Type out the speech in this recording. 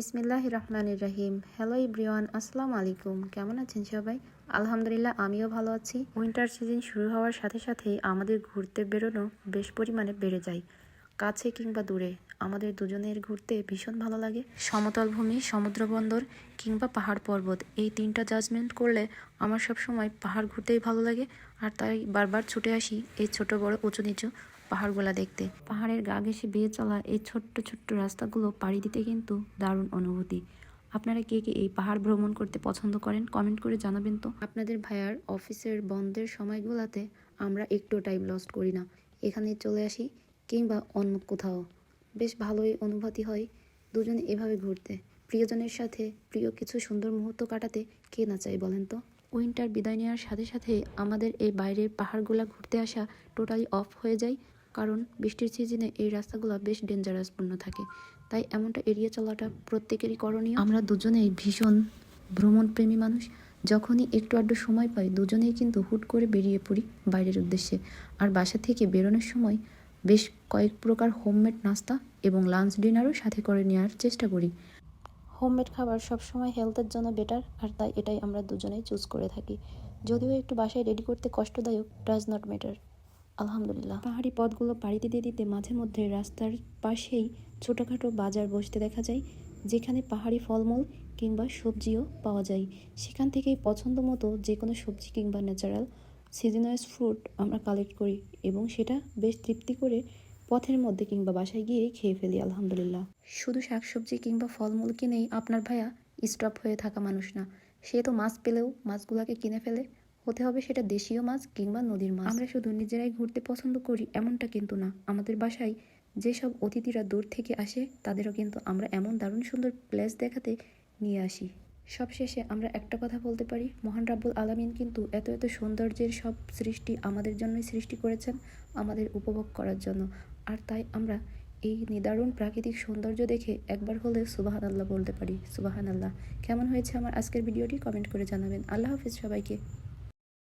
বিসমিল্লাহ রহমান রাহিম। Hello everyone আসসালামু আলাইকুম। কেমন আছেন সবাই? আলহামদুলিল্লাহ, আমিও ভালো আছি। উইন্টার সিজন শুরু হওয়ার সাথে সাথেই আমাদের ঘুরতে বেরোনো বেশ পরিমাণে বেড়ে যায়। কাছে কিংবা দূরে। আমাদের দুজনের ঘুরতে ভীষণ ভালো লাগে। সমতল ভূমি, সমুদ্র বন্দর কিংবা পাহাড় পর্বত, এই তিনটা জাজমেন্ট করলে আমার সব সময় পাহাড় ঘুরতেই ভালো লাগে। আর তাই বারবার ছুটে আসি এই ছোট বড় উঁচু নিচু পাহাড়গুলা দেখতে। পাহাড়ের গা ঘেঁষে বেয়ে চলা এই ছোট্ট ছোট্ট রাস্তাগুলো পাড়ি দিতে কিন্তু দারুণ অনুভূতি। আপনারা কে কে এই পাহাড় ভ্রমণ করতে পছন্দ করেন কমেন্ট করে জানাবেন তো। আপনাদের ভাইয়ার অফিসের বন্ধের সময়গুলোতে আমরা একটু টাইম লস্ট করি না। এখানে চলে আসি কিংবা অন্য কোথাও। বেশ ভালোই অনুভূতি হয় দুজনে এভাবে ঘুরতে। প্রিয়জনের সাথে প্রিয় কিছু সুন্দর মুহূর্ত কাটাতে কে না চাই বলেন তো? উইন্টার বিদায় নেওয়ার সাথে সাথে আমাদের এই বাইরের পাহাড়গুলা ঘুরতে আসা টোটালি অফ হয়ে যায়। কারণ বৃষ্টির সিজনে এই রাস্তাগুলো বেশ ডেঞ্জারাসপূর্ণ থাকে। তাই এমনটা এড়িয়ে চলাটা প্রত্যেকেরই করণীয়। আমরা দুজনেই ভীষণ ভ্রমণপ্রেমী মানুষ। যখনই একটু আধটু সময় পাই, দুজনেই কিন্তু হুট করে বেরিয়ে পড়ি বাইরের উদ্দেশ্যে। আর বাসা থেকে বেরোনোর সময় বেশ কয়েক প্রকার হোমমেড নাস্তা এবং লাঞ্চ ডিনারও সাথে করে নেওয়ার চেষ্টা করি। হোমমেড খাবার সবসময় হেলথের জন্য বেটার আর তাই এটাই আমরা দুজনেই চুজ করে থাকি। যদিও একটু বাসায় রেডি করতে কষ্টদায়ক ডাজ নট ম্যাটার আলহামদুলিল্লাহ। পাহাড়ি পথগুলো পাড়ি দিতে দিতে মাঝে মধ্যে রাস্তার পাশেই ছোটোখাটো বাজার বসতে দেখা যায়, যেখানে পাহাড়ি ফলমূল কিংবা সবজিও পাওয়া যায়। সেখান থেকেই পছন্দ মতো যে কোনো সবজি কিংবা ন্যাচারাল সিজনাস ফ্রুট আমরা কালেক্ট করি এবং সেটা বেশ তৃপ্তি করে পথের মধ্যে কিংবা বাসায় গিয়েই খেয়ে ফেলি, আলহামদুলিল্লাহ। শুধু শাকসবজি কিংবা ফলমূল কিনেই আপনার ভাইয়া স্টপ হয়ে থাকা মানুষ না, সে তো মাছ পেলেও মাছগুলোকে কিনে ফেলে হতে হবে সেটা দেশীয় মাছ কিংবা নদীর মাছ। আমরা শুধু নিজেরাই ঘুরতে পছন্দ করি এমনটা কিন্তু না। আমাদের বাসায় যেসব অতিথিরা দূর থেকে আসে, তাদেরও কিন্তু আমরা এমন দারুণ সুন্দর প্লেস দেখাতে নিয়ে আসি। সবশেষে আমরা একটা কথা বলতে পারি, মহান রাব্বুল আলামিন কিন্তু এত এত সৌন্দর্যের সব সৃষ্টি আমাদের জন্যই সৃষ্টি করেছেন, আমাদের উপভোগ করার জন্য। আর তাই আমরা এই নিদারুণ প্রাকৃতিক সৌন্দর্য দেখে একবার হলে সুবাহান আল্লাহ বলতে পারি সুবাহান আল্লাহ কেমন হয়েছে আমার আজকের ভিডিওটি কমেন্ট করে জানাবেন। আল্লাহ হাফিজ সবাইকে।